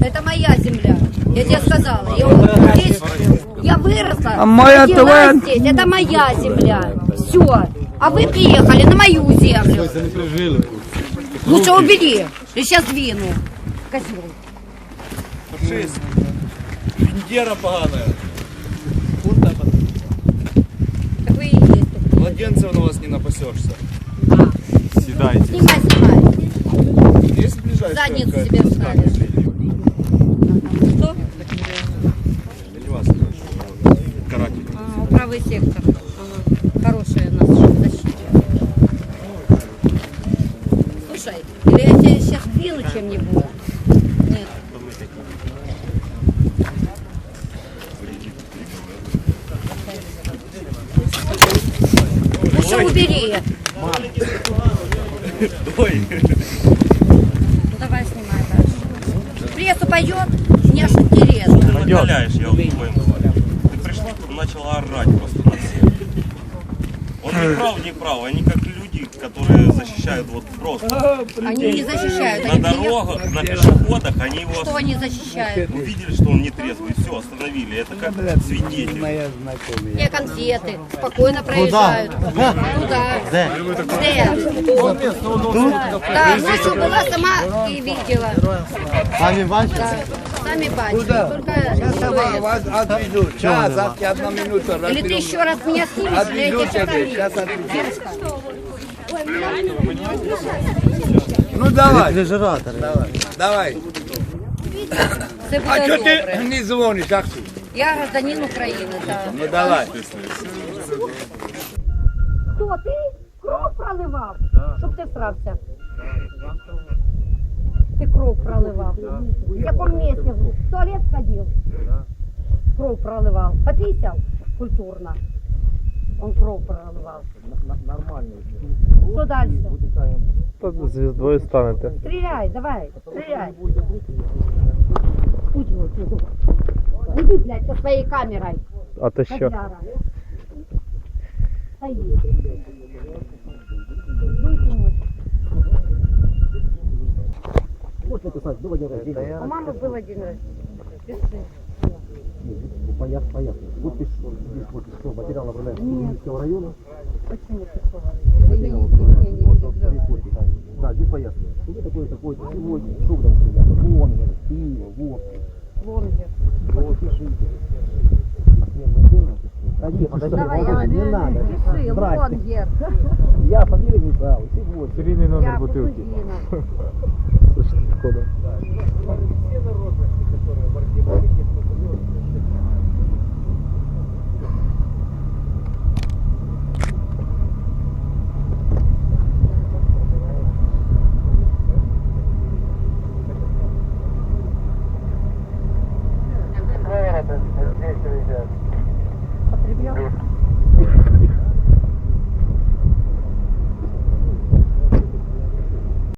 Это моя земля. Я тебе сказала. Я, здесь, я выросла. А моя родилась ТВ? здесь. Это моя земля. Все. А вы приехали на мою землю. Лучше убери. Я сейчас двину. Козел. Фашист. Бендера поганая. Так вы и есть. Младенцев на вас не напасешься. Сідайте. Снимай, снимай. Есть ближайшая Задницу себе вставишь. движения? Что? Или вас? Каратель. Правый сектор. Ага. Хорошая нас защита. Слушай, или я тебя сейчас двину чем-нибудь? Нет. Лучше убери. Ой. Ну давай снимай дальше. Прессу пойдет? Мне аж интересно. Накаляешь, я вот твоим говорю. Ты пришла тут начала орать просто на всех. Он не прав, не прав. Они как люди, которые защищают вот просто. Они не защищают. На Они дорогах, на пешеходах они его Что они защищают? увидели, что он не трезвый, все, остановили. Это как свидетель. Мне конфеты. Спокойно проезжают. Куда? Где? Да, ночью была сама и видела. Сами бачите? Да. Сами бачили. Только что это. Вас отвезут. Сейчас, завтра одна минута. Или ты еще раз меня снимешь, я Отвезу тебе тебя, сейчас покажу. Ну давай, Рефрижератор. давай. А что ты не звонишь, Аксу? Я гражданин України, так. Ну давай. Хто ти? Кров проливав? Щоб ти Ты кровь проливал. Да. В каком месте? В туалет ходил? Да. Кровь проливал. Пописал культурно. Он кровь проливал. Нормально. Что дальше? Так звездой станете. Стреляй, давай, стреляй. Уйди, уйди. Уйди, блядь, со своей камерой. А ты что? Стоит. У мамы был один раз. Пиши. Поехали, поехали. Вот ты что, здесь вот что, материал направляешь Киевского района. Почему ты сказала? Вы не, переживай. Да, здесь поехали. Что такое такое сегодня? Что там? Вон, пиво, вот. Лонгер. Вот, пишите. Ты нет, подожди, Давай, я подожди, не надо. Пиши, Здрасте. Лонгер. Я фамилию не знал, сегодня. Серійний номер Я. Кукузина. Слышите, походу.